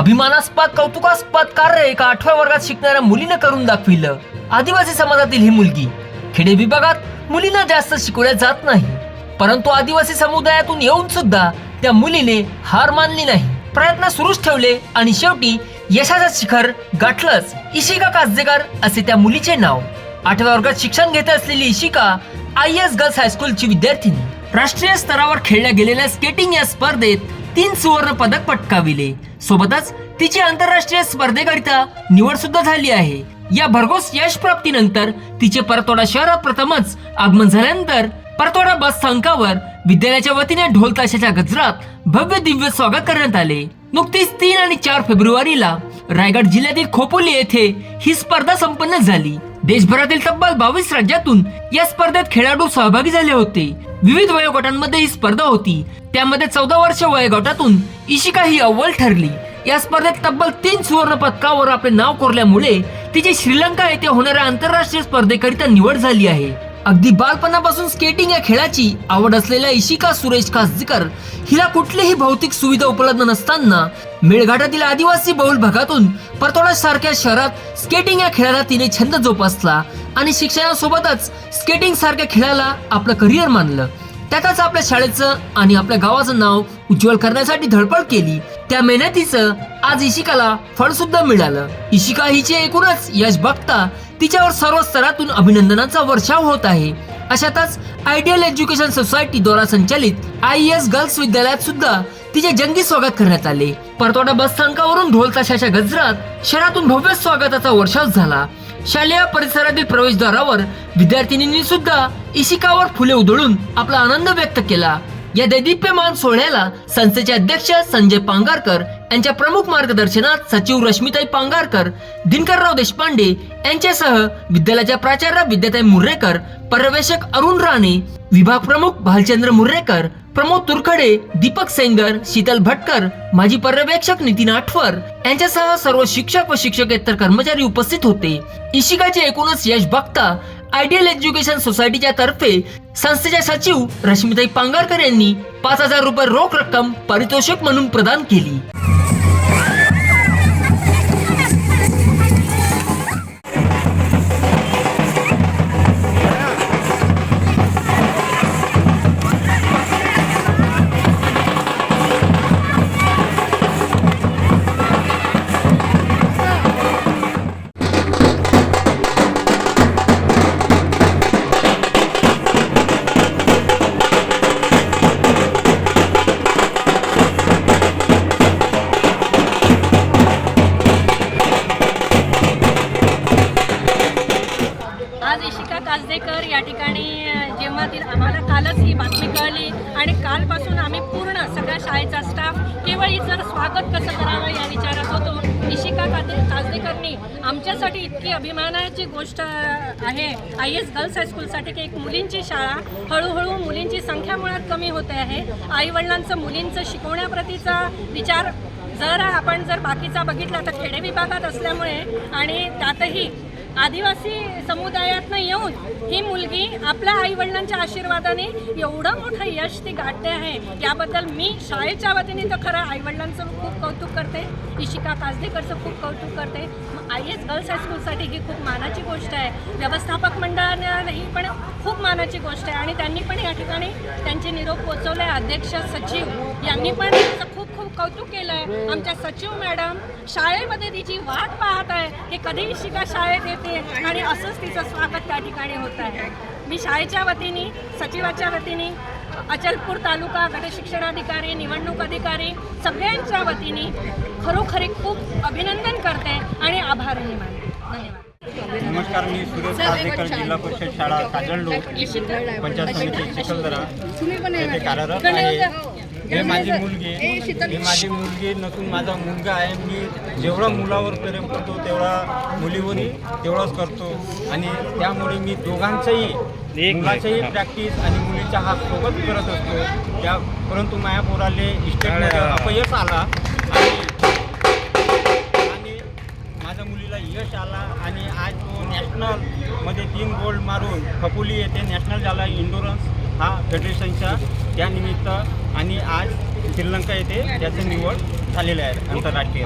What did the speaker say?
अभिमानास्पद कौतुकास्पद कार्य एका आठव्या वर्गात शिकणाऱ्या मुलीनं करून दाखविलं. आदिवासी समाजातील ही मुलगी. खेडे विभागात मुलींना जास्त शिकवल्या जात नाही. परंतु आदिवासी समुदायातून येऊन सुद्धा त्या मुलीने हार मानली नाही. प्रयत्न सुरूच ठेवले आणि शेवटी यशाचं शिखर गाठलंच. इशिका कासदेकर असे त्या मुलीचे नाव. आठव्या वर्गात शिक्षण घेत असलेली इशिका आय एस गर्ल्स हायस्कूलची विद्यार्थिनी. राष्ट्रीय स्तरावर खेळल्या गेलेल्या स्केटिंग या स्पर्धेत तीन सुवर्ण पदक पटकाविले. सोबतच तिची आंतरराष्ट्रीय स्पर्धेकरिता निवड सुद्धा झाली आहे. या भरघोस यश प्राप्तीनंतर तिचे परतोडा शहरात प्रथमच आगमन झाल्यानंतर परतोडा बस स्थानकावर विद्यालयाच्या वतीने ढोल ताशाच्या गजरात भव्य दिव्य स्वागत करण्यात आले. नुकतीच तीन आणि चार फेब्रुवारीला रायगड जिल्ह्यातील खोपोली येथे ही स्पर्धा संपन्न झाली. देशभरातील तब्बल बावीस राज्यातून या स्पर्धेत खेळाडू सहभागी झाले होते. विविध वयोगटांमध्ये ही स्पर्धा होती. त्यामध्ये चौदा वर्ष वयोगटातून इशिका ही अव्वल ठरली. या स्पर्धेत तब्बल तीन सुवर्ण पदकावर आपले नाव कोरल्यामुळे तिची श्रीलंका येथे होणाऱ्या आंतरराष्ट्रीय स्पर्धेकरिता निवड झाली आहे. अगदी बालपणापासून स्केटिंग या खेळाची आवड असलेल्या इशिका सुरेश कासजीकर हिला कुठलीही भौतिक सुविधा उपलब्ध नसताना मेळघाटातील आदिवासी बहुल भागातून परतोडा सारख्या शहरात स्केटिंग या खेळाला तिने छंद जोपासला आणि शिक्षणासोबतच स्केटिंग सारख्या खेळाला आपलं करिअर मानलं. त्यातच आपल्या शाळेचं आणि आपल्या गावाचं नाव उज्ज्वल करण्यासाठी धडपड केली. त्या मेहनतीचं आज इशिकाला फळ सुद्धा मिळालं. इशिका हिचे एकूणच यश बघता तिच्यावर सर्व स्तरातून अभिनंदनाचा वर्षाव होत आहे. अशातच आयडियल एज्युकेशन सोसायटी द्वारा संचालित आय एस गर्ल्स विद्यालयात सुद्धा तिचे जंगी स्वागत करण्यात आले. परतोडा बस स्थानकावरून ढोल ताशाच्या गजरात शहरातून भव्य स्वागताचा वर्षाव झाला. शालेय परिसरातील प्रवेशद्वारावर विद्यार्थिनींनी सुद्धा इशिकावर फुले उधळून आपला आनंद व्यक्त केला. या दैदिप्यमान सोहळ्याला संस्थेचे अध्यक्ष संजय पांगारकर यांच्या प्रमुख मार्गदर्शनात सचिव रश्मिताई पांगारकर दिनकरराव देशपांडे यांच्यासह विद्यालयाच्या प्राचार्य विद्याताई मुर्रेकर पर्यवेक्षक अरुण राणे विभाग प्रमुख भालचंद्र मुर्रेकर प्रमोद तुरखडे दीपक सेंगर शीतल भटकर माजी पर्यवेक्षक नितीन आठवर यांच्यासह सर्व शिक्षक व शिक्षकेतर कर्मचारी उपस्थित होते. इशिकाचे एकूणच यश बघता आयडियल एज्युकेशन सोसायटीच्या तर्फे संस्थेच्या सचिव रश्मिताई पांगारकर यांनी पाच हजार रुपये रोख रक्कम पारितोषिक म्हणून प्रदान केली. आणि कालपासून आम्ही पूर्ण सगळ्या शाळेचा स्टाफ केवळ जर स्वागत कसं करावं या विचारात होतो निशिका कादे काजदेकरनी आमच्यासाठी इतकी अभिमानाची गोष्ट आहे. आय एस गर्ल्स हायस्कूलसाठी की एक मुलींची शाळा हळूहळू मुलींची संख्या मुळात कमी होते आहे. आईवडिलांचं मुलींचं शिकवण्याप्रतीचा विचार जर आपण जर बाकीचा बघितला तर खेडे विभागात असल्यामुळे आणि त्यातही आदिवासी समुदायातनं येऊन ही मुलगी आपल्या आईवडिलांच्या आशीर्वादाने एवढं मोठं यश ती गाठते आहे याबद्दल मी शाळेच्या वतीने तर खरं आईवडिलांचं खूप कौतुक करते. इशिका काजदेकरचं खूप कौतुक करते. आय एस गर्ल्स हायस्कूलसाठी ही खूप मानाची गोष्ट आहे. व्यवस्थापक मंडळाने ही पण खूप मानाची गोष्ट आहे आणि त्यांनी पण या ठिकाणी त्यांचे निरोप पोचवले. अध्यक्ष सचिव यांनी पण खूप खूप कौतुक केलं आहे आमच्या सचिव मॅडम शाळेमध्ये तिची वाट पाहत आहे. की कधी शिका शाळेत येते आणि असंच तिचं स्वागत त्या ठिकाणी होत आहे. मी शाळेच्या वतीने सचिवाच्या वतीने अचलपूर तालुका गट शिक्षणाधिकारी निवडणूक अधिकारी सगळ्यांच्या वतीने खरोखरी खूप अभिनंदन करते आणि आभारही मानते. धन्यवाद. नमस्कार मी सुरेश कासेकर जिल्हा परिषद शाळा काजळलो पंचायत समिती चिखलदरा येथे कार्यरत आहे. हे माझी मुलगी. ही माझी मुलगी नसून माझा मुलगा आहे. मी जेवढा मुलावर प्रेम करतो तेवढा मुलीवरही तेवढाच करतो. आणि त्यामुळे मी दोघांचंही मुलाचंही प्रॅक्टिस आणि मुलीचा हा सोबत करत असतो. त्या परंतु माया पोराले इस्टेटमध्ये अपयश आला आणि आणि माझ्या मुलीला यश आला आणि आज तो नॅशनलमध्ये तीन गोल्ड मारून खपोली येथे नॅशनल झाला इंडोरन्स फेडरेशनच्या त्यानिमित्त आणि आज श्रीलंका येथे त्याची निवड झालेलं आहे आंतरराष्ट्रीय